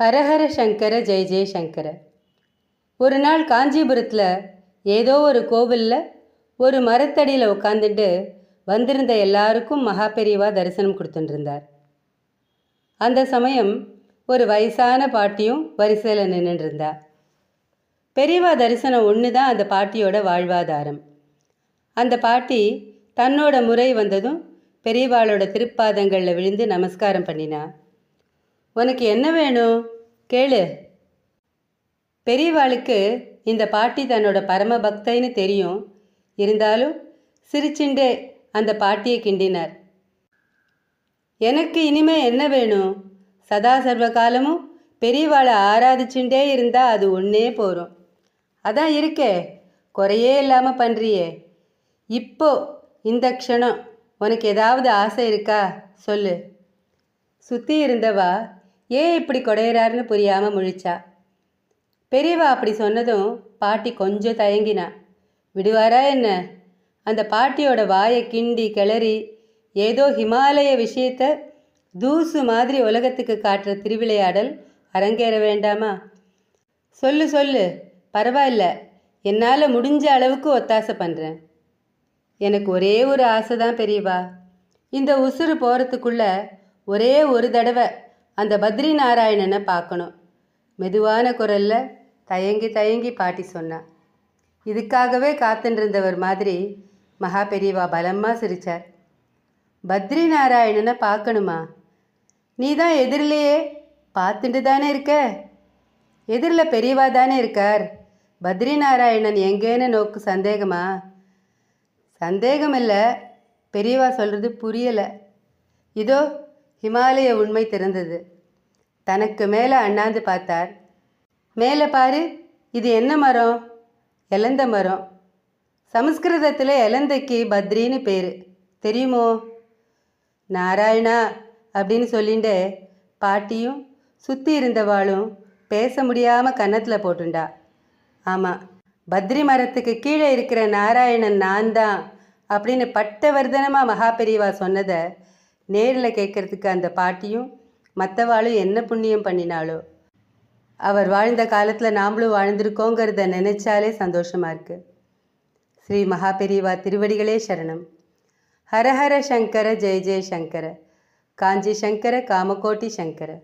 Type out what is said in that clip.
ஹரஹர சங்கர ஜெய ஜெயசங்கர ஒரு நாள் காஞ்சிபுரத்தில் ஏதோ ஒரு கோவிலில் ஒரு மரத்தடியில் உட்காந்துட்டு வந்திருந்த எல்லாருக்கும் மகா பெரியவா தரிசனம் கொடுத்துட்டுருந்தார் அந்த சமயம் ஒரு வயசான பாட்டியும் வரிசையில் நின்றுட்டு பெரியவா தரிசனம் ஒன்று தான் அந்த பாட்டியோட வாழ்வாதாரம். அந்த பாட்டி தன்னோட முறை வந்ததும் பெரியவாளோட திருப்பாதங்களில் விழுந்து நமஸ்காரம் பண்ணினா. உனக்கு என்ன வேணும்? கேளு. பெரியவாளுக்கு இந்த பாட்டி தன்னோட பரம பக்தைன்னு தெரியும். இருந்தாலும் சிரிச்சுண்டே அந்த பாட்டியை கிண்டினார். எனக்கு இனிமே என்ன வேணும்? சதா சர்வ காலமும் பெரியவாளை ஆராதிச்சுட்டே இருந்தால் அது ஒன்றே போகிறோம் அதான் இருக்கே குறையே இல்லாமல் பண்ணுறியே இப்போ இந்த க்ஷணம் உனக்கு ஏதாவது ஆசை இருக்கா? சொல்லு. சுற்றி இருந்தவா ஏன் இப்படி குடையிறாருன்னு புரியாமல் முழிச்சா. பெரியவா அப்படி சொன்னதும் பாட்டி கொஞ்சம் தயங்கினா. விடுவாரா என்ன? அந்த பாட்டியோட வாயை கிண்டி கிளறி ஏதோ ஹிமாலய விஷயத்த தூசு மாதிரி உலகத்துக்கு காட்டுற திருவிளையாடல் அரங்கேற வேண்டாமா? சொல்லு சொல்லு. பரவாயில்ல. என்னால் முடிஞ்ச அளவுக்கு ஒத்தாசை பண்ணுறேன் எனக்கு ஒரே ஒரு ஆசை தான் பெரியவா. இந்த உசுறு போகிறதுக்குள்ள ஒரே ஒரு தடவை அந்த பத்ரி நாராயணனை பார்க்கணும். மெதுவான குரல்ல தயங்கி தயங்கி பாட்டி சொன்னான் இதுக்காகவே காத்துருந்தவர் மாதிரி மகா பெரியவா பலமாக சிரித்தார் பத்ரி நாராயணனை பார்க்கணுமா? நீ தான் எதிரிலேயே பார்த்துட்டு தானே இருக்க? எதிரில் பெரியவா தானே இருக்கார். பத்ரி நாராயணன் எங்கேன்னு நோக்கு சந்தேகமா? சந்தேகம் இல்லை பெரியவா சொல்கிறது புரியலை. இதோ ஹிமாலய உண்மை திறந்தது தனக்கு மேலே அண்ணாந்து பார்த்தார். மேலே பாரு இது என்ன மரம்? எலந்த மரம். சமஸ்கிருதத்தில் எலந்தைக்கு பத்ரின்னு பேர். தெரியுமோ? நாராயணா அப்படின்னு சொல்லிட்டு பாட்டியும் சுற்றி இருந்தவாளும் பேச முடியாமல் கன்னத்தில் போட்டுண்டா. ஆமாம் பத்ரி மரத்துக்கு கீழே இருக்கிற நாராயணன் நான் தான் அப்படின்னு பட்டவர்தனமாக மகாபெரிவா சொன்னதை நேரில் கேட்கறதுக்கு அந்த பாட்டியும் மற்றவாளும் என்ன புண்ணியம் பண்ணினாளோ? அவர் வாழ்ந்த காலத்தில் நாமளும் வாழ்ந்திருக்கோங்கிறத நினைச்சாலே சந்தோஷமாக இருக்கு. ஸ்ரீ மகாபெரிவா திருவடிகளே சரணம். ஹரஹர சங்கர ஜெய ஜெய சங்கர. காஞ்சி சங்கர காமகோட்டி சங்கர.